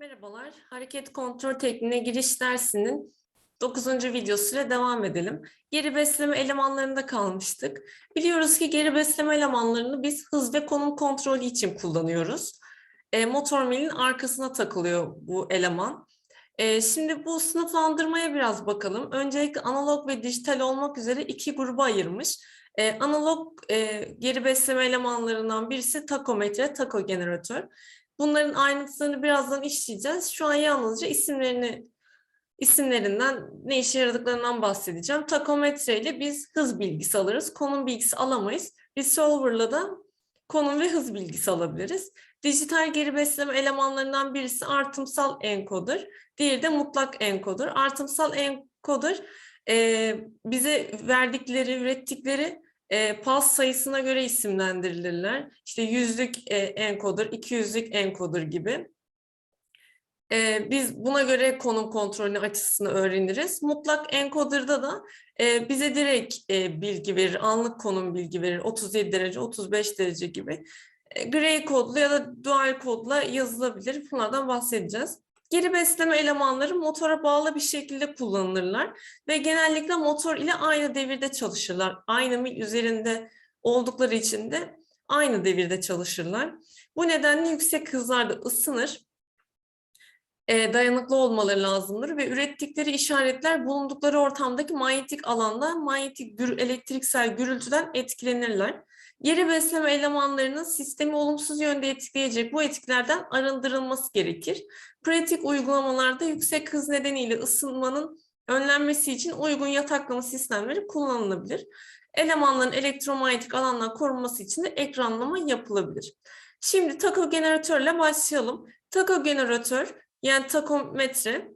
Merhabalar, hareket kontrol tekniğine giriş dersinin 9. videosuyla devam edelim. Geri besleme elemanlarında kalmıştık. Biliyoruz ki geri besleme elemanlarını biz hız ve konum kontrolü için kullanıyoruz. E, motor milin arkasına takılıyor bu eleman. E, şimdi bu sınıflandırmaya biraz bakalım. Öncelikle analog ve dijital olmak üzere iki gruba ayırmış. E, analog e, geri besleme elemanlarından birisi takometre, takogeneratör. Bunların ayrıntılarını birazdan işleyeceğiz. Şu an yalnızca isimlerini isimlerinden ne işe yaradıklarından bahsedeceğim. Takometre ile biz hız bilgisi alırız. Konum bilgisi alamayız. Resolver'la da konum ve hız bilgisi alabiliriz. Dijital geri besleme elemanlarından birisi artımsal encoder, diğeri de mutlak encoder. Artımsal encoder e, bize verdikleri, ürettikleri e, pas sayısına göre isimlendirilirler. İşte yüzlük e, encoder, iki yüzlük encoder gibi. E, biz buna göre konum kontrolünü açısını öğreniriz. Mutlak encoder'da da e, bize direkt e, bilgi verir, anlık konum bilgi verir. 37 derece, 35 derece gibi. Gray kodlu ya da dual kodla yazılabilir. Bunlardan bahsedeceğiz. Geri besleme elemanları motora bağlı bir şekilde kullanılırlar ve genellikle motor ile aynı devirde çalışırlar. Aynı mil üzerinde oldukları için de aynı devirde çalışırlar. Bu nedenle yüksek hızlarda ısınır, e, dayanıklı olmaları lazımdır ve ürettikleri işaretler bulundukları ortamdaki manyetik alanda manyetik elektriksel gürültüden etkilenirler. Geri besleme elemanlarının sistemi olumsuz yönde etkileyecek bu etkilerden arındırılması gerekir. Pratik uygulamalarda yüksek hız nedeniyle ısınmanın önlenmesi için uygun yataklama sistemleri kullanılabilir. Elemanların elektromanyetik alandan korunması için de ekranlama yapılabilir. Şimdi takogeneratörle başlayalım. Takogeneratör yani takometre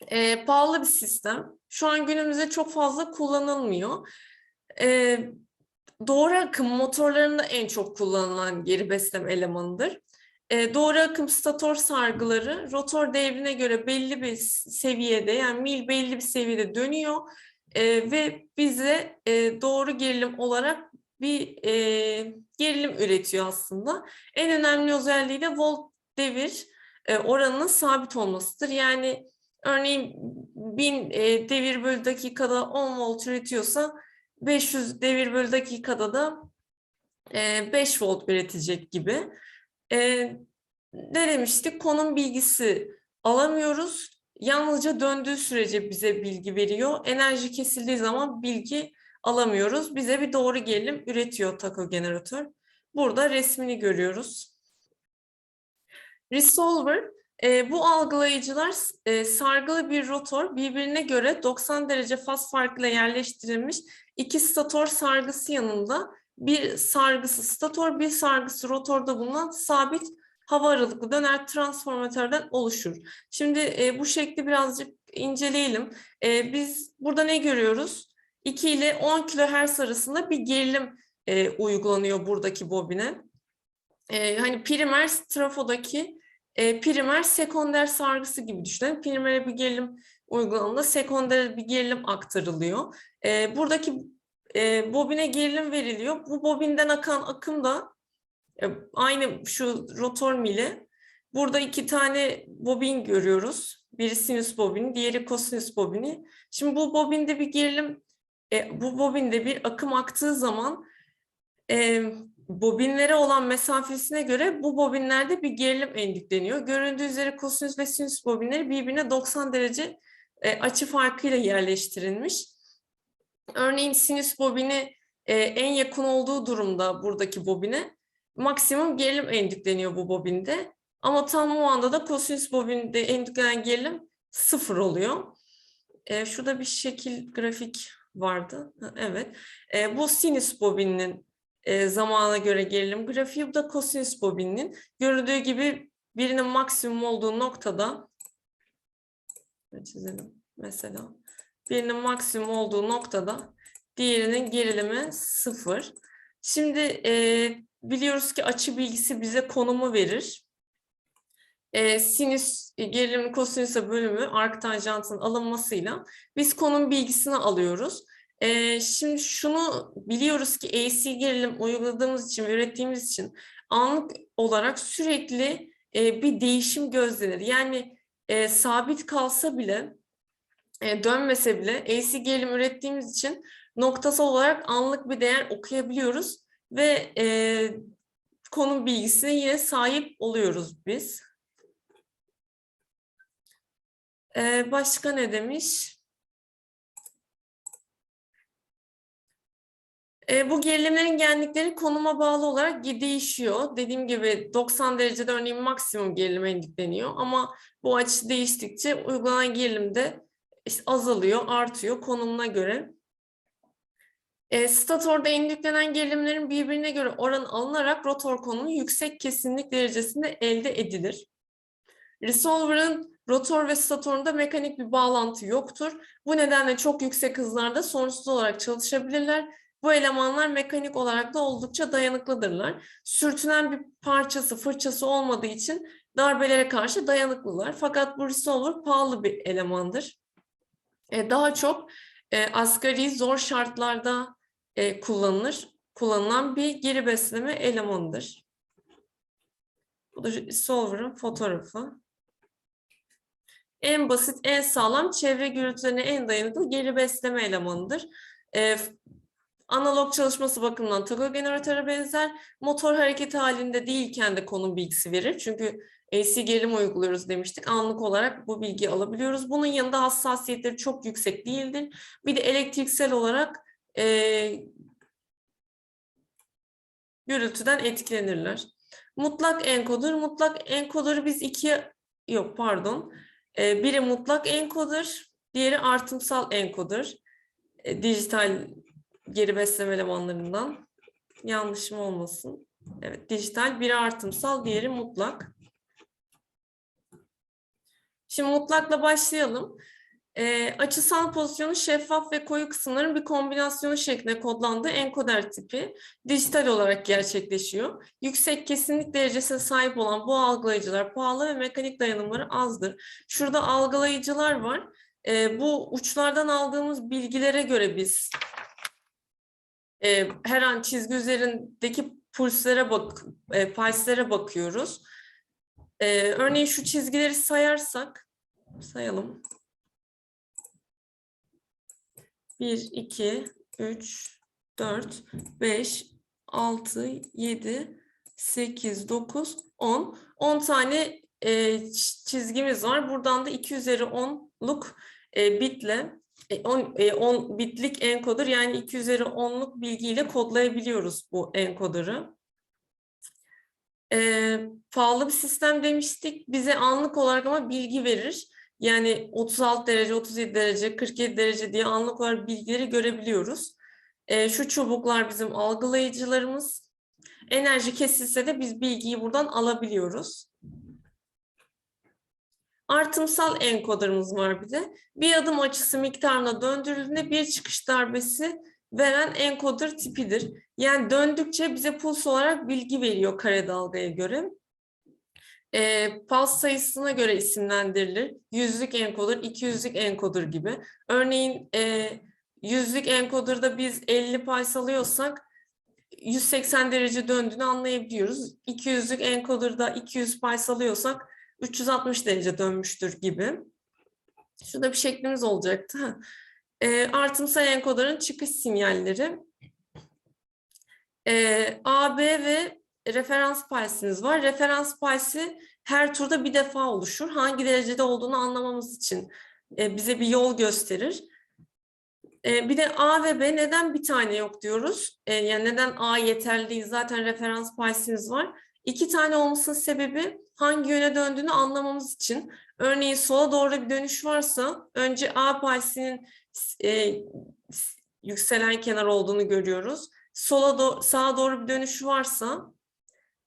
e, pahalı bir sistem. Şu an günümüzde çok fazla kullanılmıyor. E, doğru akım motorlarında en çok kullanılan geri besleme elemanıdır. E, doğru akım stator sargıları rotor devrine göre belli bir seviyede yani mil belli bir seviyede dönüyor e, ve bize e, doğru gerilim olarak bir e, gerilim üretiyor aslında. En önemli özelliği de volt devir e, oranının sabit olmasıdır. Yani örneğin 1000 e, devir bölü dakikada 10 volt üretiyorsa 500 devir bölü dakikada da e, 5 volt üretecek gibi. E, ne demiştik? Konum bilgisi alamıyoruz. Yalnızca döndüğü sürece bize bilgi veriyor. Enerji kesildiği zaman bilgi alamıyoruz. Bize bir doğru gerilim üretiyor takogeneratör. Burada resmini görüyoruz. Resolver, e, bu algılayıcılar e, sargılı bir rotor birbirine göre 90 derece faz farkıyla yerleştirilmiş iki stator sargısı yanında bir sargısı stator, bir sargısı rotorda bulunan sabit hava aralıklı döner transformatörden oluşur. Şimdi e, bu şekli birazcık inceleyelim. E, biz burada ne görüyoruz? 2 ile 10 kHz arasında bir gerilim e, uygulanıyor buradaki bobine. E, hani primer trafodaki e, primer sekonder sargısı gibi düşünün. Primere bir gerilim uygulandığında sekonder bir gerilim aktarılıyor. E, buradaki e, bobine gerilim veriliyor. Bu bobinden akan akım da e, aynı şu rotor mili. Burada iki tane bobin görüyoruz. Biri sinüs bobini, diğeri kosinüs bobini. Şimdi bu bobinde bir gerilim, e, bu bobinde bir akım aktığı zaman e, bobinlere olan mesafesine göre bu bobinlerde bir gerilim endükleniyor. Göründüğü üzere kosinüs ve sinüs bobinleri birbirine 90 derece e, açı farkıyla yerleştirilmiş. Örneğin sinüs bobini e, en yakın olduğu durumda buradaki bobine maksimum gerilim endükleniyor bu bobinde. Ama tam o anda da kosinüs bobinde endüklenen gerilim sıfır oluyor. E, şurada bir şekil grafik vardı. Evet. E, bu sinüs bobinin e, zamana göre gerilim grafiği. Bu da kosinüs bobinin. Görüldüğü gibi birinin maksimum olduğu noktada çizelim mesela. Birinin maksimum olduğu noktada diğerinin gerilimi sıfır. Şimdi e, biliyoruz ki açı bilgisi bize konumu verir. E, sinüs gerilim kosinüse bölümü ark tanjantının alınmasıyla biz konum bilgisini alıyoruz. E, şimdi şunu biliyoruz ki AC gerilim uyguladığımız için, ürettiğimiz için anlık olarak sürekli e, bir değişim gözlenir. Yani e, sabit kalsa bile, e, dönmese bile AC gerilim ürettiğimiz için noktasal olarak anlık bir değer okuyabiliyoruz ve e, konum bilgisine yine sahip oluyoruz biz. E, başka ne demiş? E, bu gerilimlerin genlikleri konuma bağlı olarak değişiyor. Dediğim gibi 90 derecede örneğin maksimum gerilim endikleniyor ama bu açı değiştikçe uygulanan gerilim de azalıyor, artıyor konumuna göre. E, statorda endiklenen gerilimlerin birbirine göre oran alınarak rotor konumu yüksek kesinlik derecesinde elde edilir. Resolver'ın rotor ve statorunda mekanik bir bağlantı yoktur. Bu nedenle çok yüksek hızlarda sonsuz olarak çalışabilirler. Bu elemanlar mekanik olarak da oldukça dayanıklıdırlar. Sürtünen bir parçası, fırçası olmadığı için darbelere karşı dayanıklılar. Fakat bu resolver pahalı bir elemandır. E, daha çok e, asgari zor şartlarda e, kullanılır, kullanılan bir geri besleme elemanıdır. Bu da solver'ın fotoğrafı. En basit, en sağlam, çevre gürültülerine en dayanıklı geri besleme elemanıdır. E, analog çalışması bakımından takogeneratöre benzer. Motor hareket halinde değilken de konum bilgisi verir. Çünkü AC gerilim uyguluyoruz demiştik. Anlık olarak bu bilgiyi alabiliyoruz. Bunun yanında hassasiyetleri çok yüksek değildir. Bir de elektriksel olarak e, gürültüden etkilenirler. Mutlak enkodur. Mutlak enkodoru biz iki yok pardon. E, biri mutlak enkodur, diğeri artımsal enkodur. E, dijital geri besleme elemanlarından. Yanlışım olmasın. Evet, dijital biri artımsal, diğeri mutlak. Şimdi mutlakla başlayalım. E, açısal pozisyonu şeffaf ve koyu kısımların bir kombinasyonu şeklinde kodlandığı enkoder tipi dijital olarak gerçekleşiyor. Yüksek kesinlik derecesine sahip olan bu algılayıcılar pahalı ve mekanik dayanımları azdır. Şurada algılayıcılar var. E, bu uçlardan aldığımız bilgilere göre biz e, her an çizgi üzerindeki pulslere bak, e, pulslere bakıyoruz. E, örneğin şu çizgileri sayarsak, sayalım. 1, 2, 3, 4, 5, 6, 7, 8, 9, 10. 10 tane e, çizgimiz var. Buradan da 2 üzeri 10'luk e, bitle 10, e, 10 bitlik enkoder yani 2 üzeri 10'luk bilgiyle kodlayabiliyoruz bu enkoderı. E, pahalı bir sistem demiştik. Bize anlık olarak ama bilgi verir. Yani 36 derece, 37 derece, 47 derece diye anlık olarak bilgileri görebiliyoruz. E, şu çubuklar bizim algılayıcılarımız. Enerji kesilse de biz bilgiyi buradan alabiliyoruz. Artımsal enkoderımız var bir de. Bir adım açısı miktarına döndürüldüğünde bir çıkış darbesi veren enkoder tipidir. Yani döndükçe bize puls olarak bilgi veriyor kare dalgaya göre. E, puls sayısına göre isimlendirilir. Yüzlük enkoder, iki yüzlük enkoder gibi. Örneğin e, yüzlük enkoderda biz 50 pulse alıyorsak 180 derece döndüğünü anlayabiliyoruz. 200'lük encoder'da 200 pulse alıyorsak 360 derece dönmüştür gibi. Şurada bir şeklimiz olacaktı. E, artımsal enkodarın çıkış sinyalleri. E, A, B ve referans pulse'iniz var. Referans pulse'i her turda bir defa oluşur. Hangi derecede olduğunu anlamamız için e, bize bir yol gösterir. E, bir de A ve B neden bir tane yok diyoruz? E, yani neden A yeterli? Zaten referans pulse'iniz var. İki tane olmasının sebebi hangi yöne döndüğünü anlamamız için. Örneğin sola doğru bir dönüş varsa önce A pulse'inin e, yükselen kenar olduğunu görüyoruz. Sola do sağa doğru bir dönüş varsa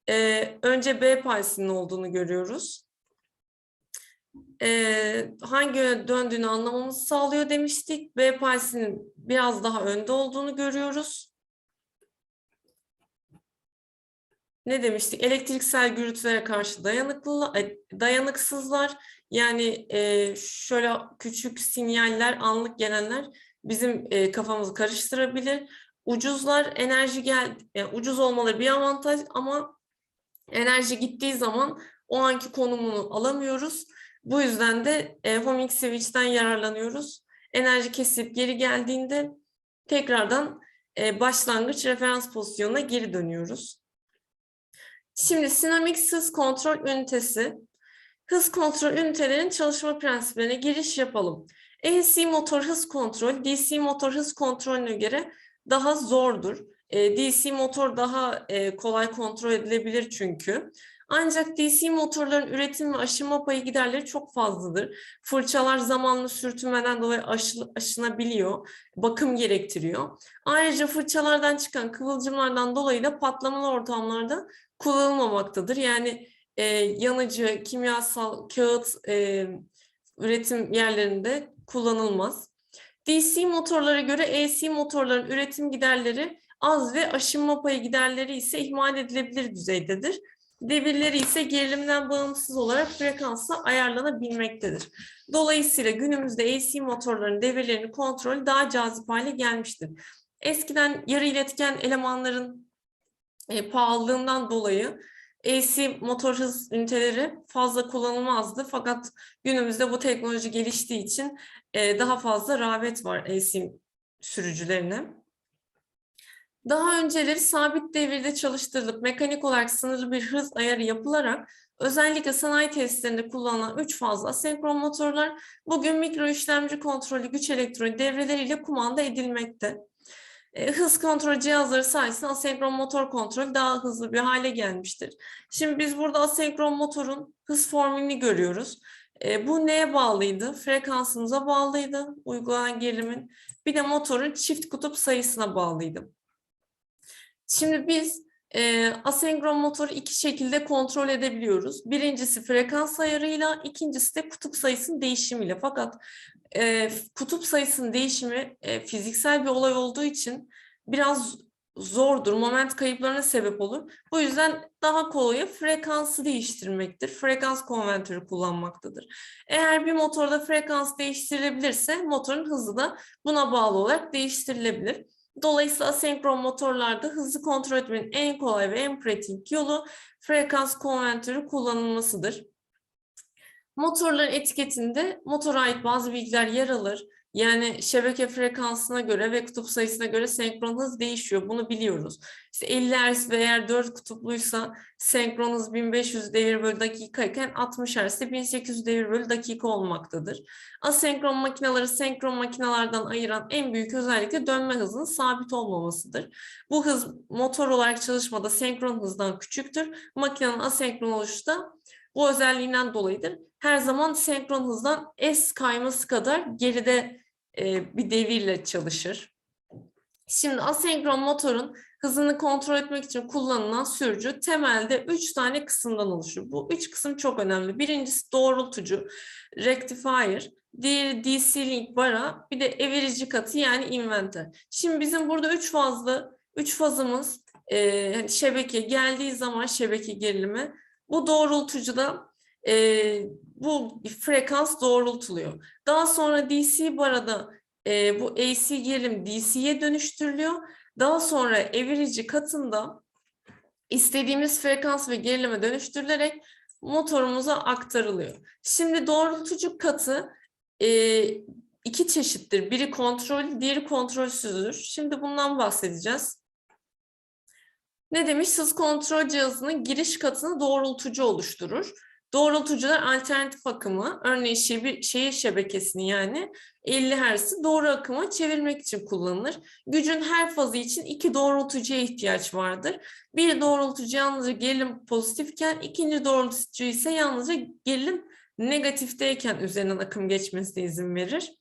e, önce B pulse'inin olduğunu görüyoruz. E, hangi yöne döndüğünü anlamamızı sağlıyor demiştik. B pulse'inin biraz daha önde olduğunu görüyoruz. Ne demiştik? Elektriksel gürültülere karşı dayanıklı, dayanıksızlar. Yani e, şöyle küçük sinyaller, anlık gelenler bizim e, kafamızı karıştırabilir. Ucuzlar, enerji gel, yani ucuz olmaları bir avantaj ama enerji gittiği zaman o anki konumunu alamıyoruz. Bu yüzden de e, homing switch'ten yararlanıyoruz. Enerji kesip geri geldiğinde tekrardan e, başlangıç referans pozisyonuna geri dönüyoruz. Şimdi Sinamix hız kontrol ünitesi. Hız kontrol ünitelerinin çalışma prensiplerine giriş yapalım. AC motor hız kontrol, DC motor hız kontrolüne göre daha zordur. E, DC motor daha e, kolay kontrol edilebilir çünkü. Ancak DC motorların üretim ve aşınma payı giderleri çok fazladır. Fırçalar zamanlı sürtünmeden dolayı aşı, aşınabiliyor, bakım gerektiriyor. Ayrıca fırçalardan çıkan kıvılcımlardan dolayı da patlamalı ortamlarda kullanılmamaktadır. Yani e, yanıcı, kimyasal, kağıt e, üretim yerlerinde kullanılmaz. DC motorlara göre AC motorların üretim giderleri az ve aşınma payı giderleri ise ihmal edilebilir düzeydedir. Devirleri ise gerilimden bağımsız olarak frekansla ayarlanabilmektedir. Dolayısıyla günümüzde AC motorların devirlerini kontrol daha cazip hale gelmiştir. Eskiden yarı iletken elemanların e, pahalılığından dolayı AC motor hız üniteleri fazla kullanılmazdı. Fakat günümüzde bu teknoloji geliştiği için e, daha fazla rağbet var AC sürücülerine. Daha önceleri sabit devirde çalıştırılıp mekanik olarak sınırlı bir hız ayarı yapılarak özellikle sanayi tesislerinde kullanılan üç fazla asenkron motorlar bugün mikro işlemci kontrolü güç elektronik devreleriyle kumanda edilmekte. E, hız kontrol cihazları sayesinde asenkron motor kontrolü daha hızlı bir hale gelmiştir. Şimdi biz burada asenkron motorun hız formülünü görüyoruz. E, bu neye bağlıydı? Frekansımıza bağlıydı uygulanan gerilimin. Bir de motorun çift kutup sayısına bağlıydı. Şimdi biz e, asenkron motoru iki şekilde kontrol edebiliyoruz. Birincisi frekans ayarıyla, ikincisi de kutup sayısının değişimiyle. Fakat e, kutup sayısının değişimi e, fiziksel bir olay olduğu için biraz zordur, moment kayıplarına sebep olur. Bu yüzden daha kolayı frekansı değiştirmektir. Frekans konvertörü kullanmaktadır. Eğer bir motorda frekans değiştirilebilirse motorun hızı da buna bağlı olarak değiştirilebilir. Dolayısıyla asenkron motorlarda hızı kontrol etmenin en kolay ve en pratik yolu frekans konvertörü kullanılmasıdır. Motorların etiketinde motora ait bazı bilgiler yer alır. Yani şebeke frekansına göre ve kutup sayısına göre senkron hız değişiyor. Bunu biliyoruz. İşte 50 Hz ve eğer 4 kutupluysa senkron hız 1500 devir bölü dakika iken 60 Hz de 1800 devir bölü dakika olmaktadır. Asenkron makineleri senkron makinalardan ayıran en büyük özellik de dönme hızının sabit olmamasıdır. Bu hız motor olarak çalışmada senkron hızdan küçüktür. Makinenin asenkron oluşu da bu özelliğinden dolayıdır. Her zaman senkron hızdan S kayması kadar geride bir devirle çalışır. Şimdi asenkron motorun hızını kontrol etmek için kullanılan sürücü temelde üç tane kısımdan oluşur. Bu üç kısım çok önemli. Birincisi doğrultucu, rectifier, diğeri DC-link bara, bir de evirici katı yani inverter. Şimdi bizim burada üç fazlı, üç fazımız e, şebeke geldiği zaman şebeke gerilimi bu doğrultucuda e, bu frekans doğrultuluyor. Daha sonra DC barada e, bu AC gerilim DC'ye dönüştürülüyor. Daha sonra evirici katında istediğimiz frekans ve gerilime dönüştürülerek motorumuza aktarılıyor. Şimdi doğrultucu katı e, iki çeşittir. Biri kontrol, diğeri kontrolsüzdür. Şimdi bundan bahsedeceğiz. Ne demiş? Hız kontrol cihazının giriş katını doğrultucu oluşturur. Doğrultucular alternatif akımı, örneğin şehir, şehir şebekesini yani 50 Hz'i doğru akıma çevirmek için kullanılır. Gücün her fazı için iki doğrultucuya ihtiyaç vardır. Bir doğrultucu yalnızca gerilim pozitifken, ikinci doğrultucu ise yalnızca gerilim negatifteyken üzerinden akım geçmesine izin verir.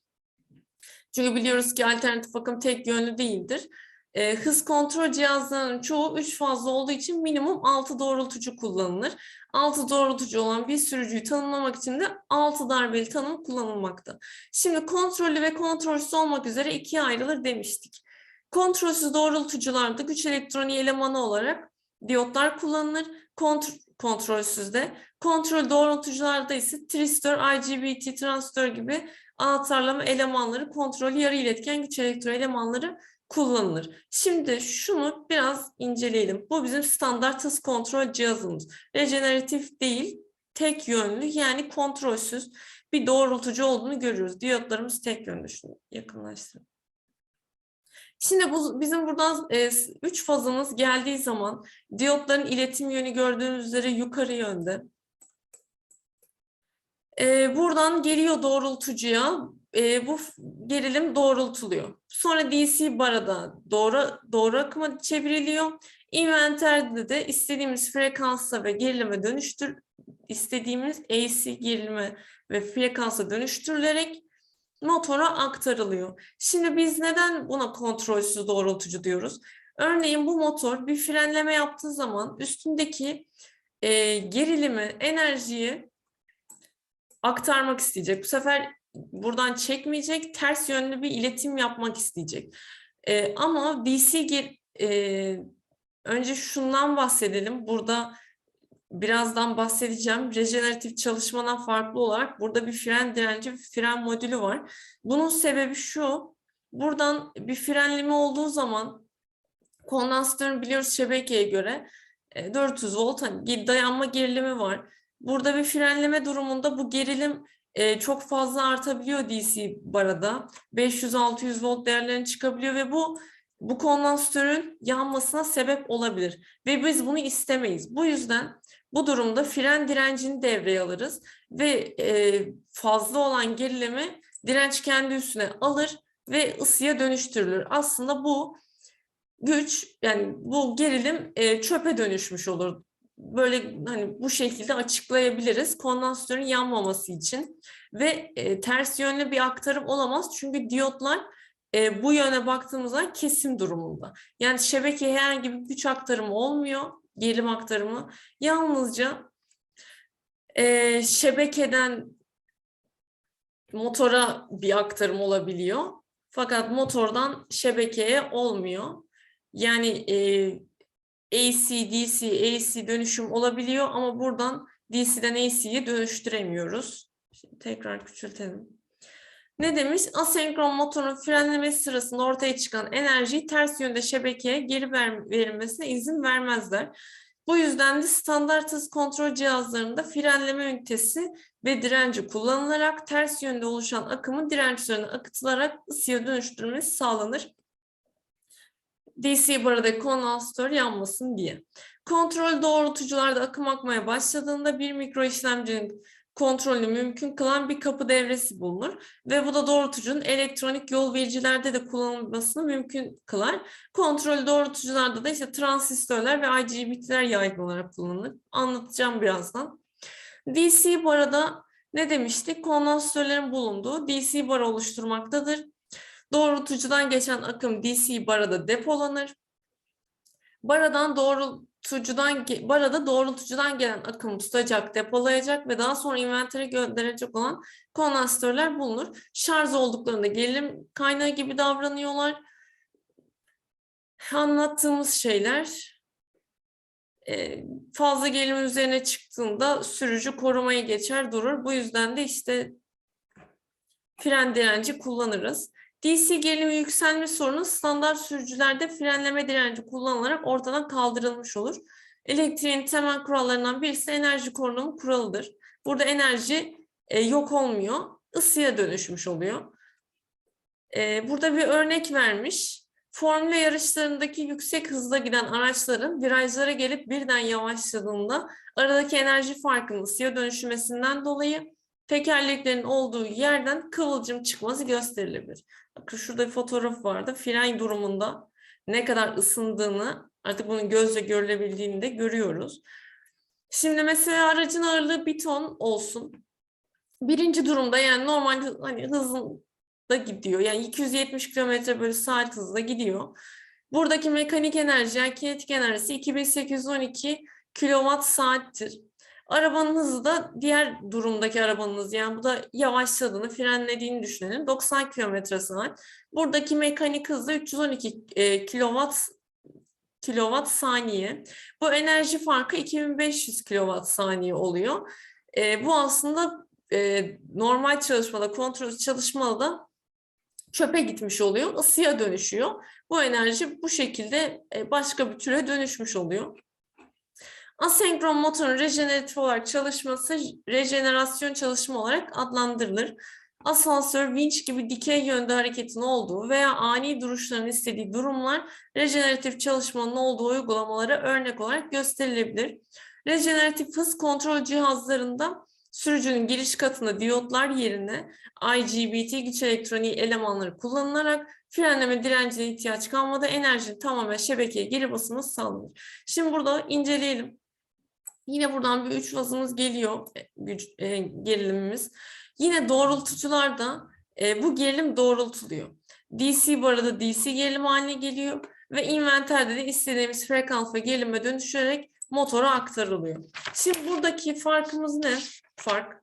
Çünkü biliyoruz ki alternatif akım tek yönlü değildir. E, hız kontrol cihazlarının çoğu 3 fazla olduğu için minimum 6 doğrultucu kullanılır. 6 doğrultucu olan bir sürücüyü tanımlamak için de 6 darbeli tanım kullanılmakta. Şimdi kontrollü ve kontrolsüz olmak üzere ikiye ayrılır demiştik. Kontrolsüz doğrultucularda güç elektroniği elemanı olarak diyotlar kullanılır. Kont kontrolsüzde. Kontrol doğrultucularda ise tristor, IGBT, transistör gibi anahtarlama elemanları, kontrol yarı iletken güç elektro elemanları kullanılır. Şimdi şunu biraz inceleyelim. Bu bizim standart hız kontrol cihazımız. Rejeneratif değil, tek yönlü yani kontrolsüz bir doğrultucu olduğunu görüyoruz. Diyotlarımız tek yönlü. Şunu yakınlaştırın. Şimdi bu, bizim buradan e, üç fazımız geldiği zaman diyotların iletim yönü gördüğünüz üzere yukarı yönde. E, buradan geliyor doğrultucuya. E, bu gerilim doğrultuluyor. Sonra DC barada doğru doğru akıma çevriliyor. Inventerde de istediğimiz frekansa ve gerilime dönüştür istediğimiz AC gerilime ve frekansa dönüştürülerek motora aktarılıyor. Şimdi biz neden buna kontrolsüz doğrultucu diyoruz? Örneğin bu motor bir frenleme yaptığı zaman üstündeki e, gerilimi, enerjiyi aktarmak isteyecek. Bu sefer buradan çekmeyecek, ters yönlü bir iletim yapmak isteyecek. E, ama ger- e, önce şundan bahsedelim. Burada birazdan bahsedeceğim. Rejeneratif çalışmadan farklı olarak burada bir fren direnci, bir fren modülü var. Bunun sebebi şu. Buradan bir frenleme olduğu zaman kondansatörün biliyoruz şebekeye göre e, 400 volt hani dayanma gerilimi var. Burada bir frenleme durumunda bu gerilim e, çok fazla artabiliyor DC barada. 500-600 volt değerlerine çıkabiliyor ve bu bu kondansatörün yanmasına sebep olabilir. Ve biz bunu istemeyiz. Bu yüzden bu durumda fren direncini devreye alırız ve e, fazla olan gerilimi direnç kendi üstüne alır ve ısıya dönüştürülür. Aslında bu güç yani bu gerilim e, çöpe dönüşmüş olur. Böyle hani bu şekilde açıklayabiliriz kondansatörün yanmaması için ve e, ters yönlü bir aktarım olamaz çünkü diyotlar e, bu yöne baktığımızda kesim durumunda. Yani şebekeye herhangi bir güç aktarımı olmuyor, gerilim aktarımı. Yalnızca e, şebekeden motora bir aktarım olabiliyor. Fakat motordan şebekeye olmuyor. Yani e, AC, DC, AC dönüşüm olabiliyor ama buradan DC'den AC'ye dönüştüremiyoruz. Şimdi tekrar küçültelim. Ne demiş? Asenkron motorun frenlemesi sırasında ortaya çıkan enerjiyi ters yönde şebekeye geri ver- verilmesine izin vermezler. Bu yüzden de standart hız kontrol cihazlarında frenleme ünitesi ve direnci kullanılarak ters yönde oluşan akımın direnç üzerine akıtılarak ısıya dönüştürülmesi sağlanır. DC baradaki kondansatör yanmasın diye. Kontrol doğrultucularda akım akmaya başladığında bir mikro işlemcinin kontrolünü mümkün kılan bir kapı devresi bulunur ve bu da doğrultucunun elektronik yol vericilerde de kullanılmasını mümkün kılar. Kontrol doğrultucularda da işte transistörler ve IGBT'ler yaygın olarak kullanılır. Anlatacağım birazdan. DC barada ne demiştik? Kondansatörlerin bulunduğu DC bar oluşturmaktadır. Doğrultucudan geçen akım DC barada depolanır. Baradan doğrultucudan barada doğrultucudan gelen akım tutacak, depolayacak ve daha sonra invertere gönderecek olan kondansatörler bulunur. Şarj olduklarında gerilim kaynağı gibi davranıyorlar. Anlattığımız şeyler e, fazla gerilim üzerine çıktığında sürücü korumaya geçer durur. Bu yüzden de işte fren direnci kullanırız. DC gerilimi yükselme sorunu standart sürücülerde frenleme direnci kullanılarak ortadan kaldırılmış olur. Elektriğin temel kurallarından birisi enerji korunumu kuralıdır. Burada enerji e, yok olmuyor, ısıya dönüşmüş oluyor. E, burada bir örnek vermiş. Formula yarışlarındaki yüksek hızla giden araçların virajlara gelip birden yavaşladığında aradaki enerji farkının ısıya dönüşmesinden dolayı tekerleklerin olduğu yerden kıvılcım çıkması gösterilebilir. Bakın şurada bir fotoğraf vardı. Fren durumunda ne kadar ısındığını artık bunun gözle görülebildiğini de görüyoruz. Şimdi mesela aracın ağırlığı bir ton olsun. Birinci durumda yani normal hı- hani hızında gidiyor. Yani 270 kilometre bölü saat hızla gidiyor. Buradaki mekanik enerji yani kinetik enerjisi 2812 kilowatt saattir. Arabanın hızı da diğer durumdaki arabanın hızı yani bu da yavaşladığını, frenlediğini düşünelim. 90 kilometre saat. Buradaki mekanik hız da 312 e, kilowatt kilowatt saniye. Bu enerji farkı 2500 kilowatt saniye oluyor. E, bu aslında e, normal çalışmada, kontrol çalışmada da çöpe gitmiş oluyor, ısıya dönüşüyor. Bu enerji bu şekilde e, başka bir türe dönüşmüş oluyor. Asenkron motorun rejeneratif olarak çalışması rejenerasyon çalışma olarak adlandırılır. Asansör, vinç gibi dikey yönde hareketin olduğu veya ani duruşların istediği durumlar rejeneratif çalışmanın olduğu uygulamalara örnek olarak gösterilebilir. Rejeneratif hız kontrol cihazlarında sürücünün giriş katında diyotlar yerine IGBT güç elektroniği elemanları kullanılarak frenleme direncine ihtiyaç kalmadan enerjinin tamamen şebekeye geri basılması sağlanır. Şimdi burada inceleyelim. Yine buradan bir üç fazımız geliyor, e, güç, e, gerilimimiz. Yine doğrultucularda e, bu gerilim doğrultuluyor. DC bu arada DC gerilim haline geliyor ve inventerde de istediğimiz frekans ve gerilime dönüşerek motora aktarılıyor. Şimdi buradaki farkımız ne? Fark.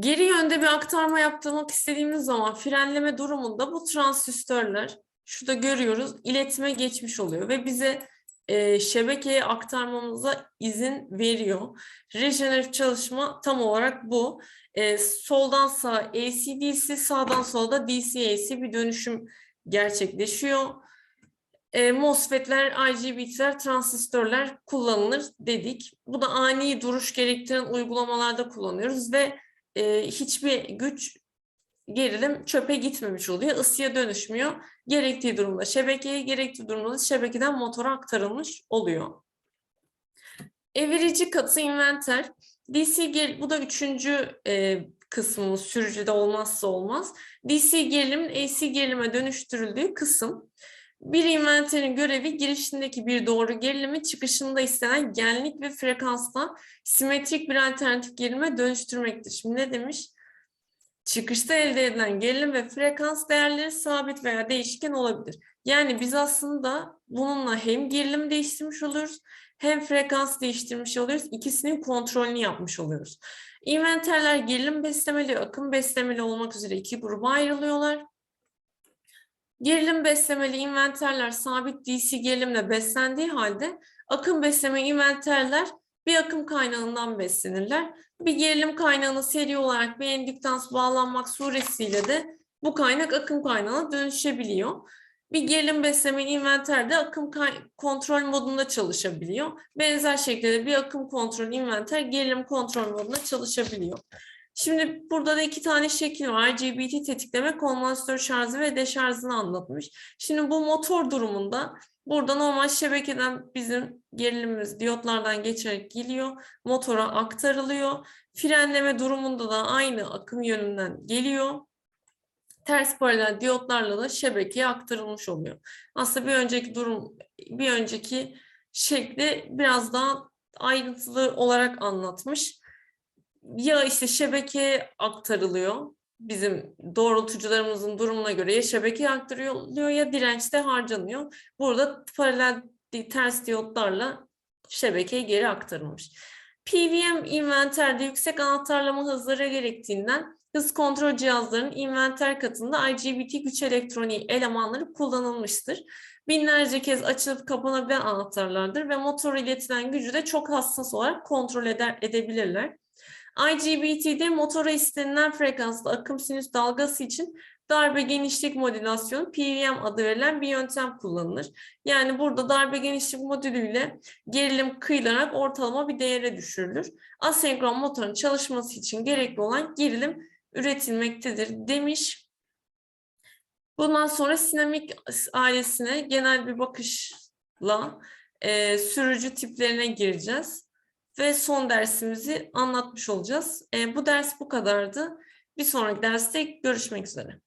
Geri yönde bir aktarma yaptırmak istediğimiz zaman frenleme durumunda bu transistörler şurada görüyoruz iletime geçmiş oluyor ve bize e, şebekeye aktarmamıza izin veriyor. Rejeneratif çalışma tam olarak bu. E, soldan sağa AC-DC, sağdan sola da DC-AC bir dönüşüm gerçekleşiyor. E, MOSFET'ler, IGBT'ler, transistörler kullanılır dedik. Bu da ani duruş gerektiren uygulamalarda kullanıyoruz ve e, hiçbir güç gerilim çöpe gitmemiş oluyor. Isıya dönüşmüyor. Gerektiği durumda şebekeye, gerektiği durumda da şebekeden motora aktarılmış oluyor. Evirici katı inventer. DC gerilim, bu da üçüncü e, kısmımız sürücüde olmazsa olmaz. DC gerilimin AC gerilime dönüştürüldüğü kısım. Bir inventerin görevi girişindeki bir doğru gerilimi çıkışında istenen genlik ve frekansla simetrik bir alternatif gerilime dönüştürmektir. Şimdi ne demiş? Çıkışta elde edilen gerilim ve frekans değerleri sabit veya değişken olabilir. Yani biz aslında bununla hem gerilim değiştirmiş oluyoruz hem frekans değiştirmiş oluyoruz. İkisinin kontrolünü yapmış oluyoruz. İnventerler gerilim beslemeli, akım beslemeli olmak üzere iki gruba ayrılıyorlar. Gerilim beslemeli inventerler sabit DC gerilimle beslendiği halde akım besleme inventerler bir akım kaynağından beslenirler. Bir gerilim kaynağına seri olarak bir endüktans bağlanmak suretiyle de bu kaynak akım kaynağına dönüşebiliyor. Bir gerilim besleme inventer de akım kontrol modunda çalışabiliyor. Benzer şekilde bir akım kontrol inventer gerilim kontrol modunda çalışabiliyor. Şimdi burada da iki tane şekil var. GBT tetikleme, konvansatör şarjı ve deşarjını anlatmış. Şimdi bu motor durumunda burada normal şebekeden bizim gerilimimiz diyotlardan geçerek geliyor. Motora aktarılıyor. Frenleme durumunda da aynı akım yönünden geliyor. Ters paralel diyotlarla da şebekeye aktarılmış oluyor. Aslında bir önceki durum, bir önceki şekli biraz daha ayrıntılı olarak anlatmış ya işte şebekeye aktarılıyor bizim doğrultucularımızın durumuna göre ya şebekeye aktarılıyor ya dirençte harcanıyor. Burada paralel ters diyotlarla şebekeye geri aktarılmış. PVM inventerde yüksek anahtarlama hızları gerektiğinden hız kontrol cihazlarının inventer katında IGBT güç elektroniği elemanları kullanılmıştır. Binlerce kez açılıp kapanabilen anahtarlardır ve motor iletilen gücü de çok hassas olarak kontrol eder, edebilirler. IGBT'de motora istenilen frekanslı akım sinüs dalgası için darbe genişlik modülasyonu PVM adı verilen bir yöntem kullanılır. Yani burada darbe genişlik modülüyle gerilim kıyılarak ortalama bir değere düşürülür. Asenkron motorun çalışması için gerekli olan gerilim üretilmektedir demiş. Bundan sonra sinamik ailesine genel bir bakışla e, sürücü tiplerine gireceğiz ve son dersimizi anlatmış olacağız. E, bu ders bu kadardı. Bir sonraki derste görüşmek üzere.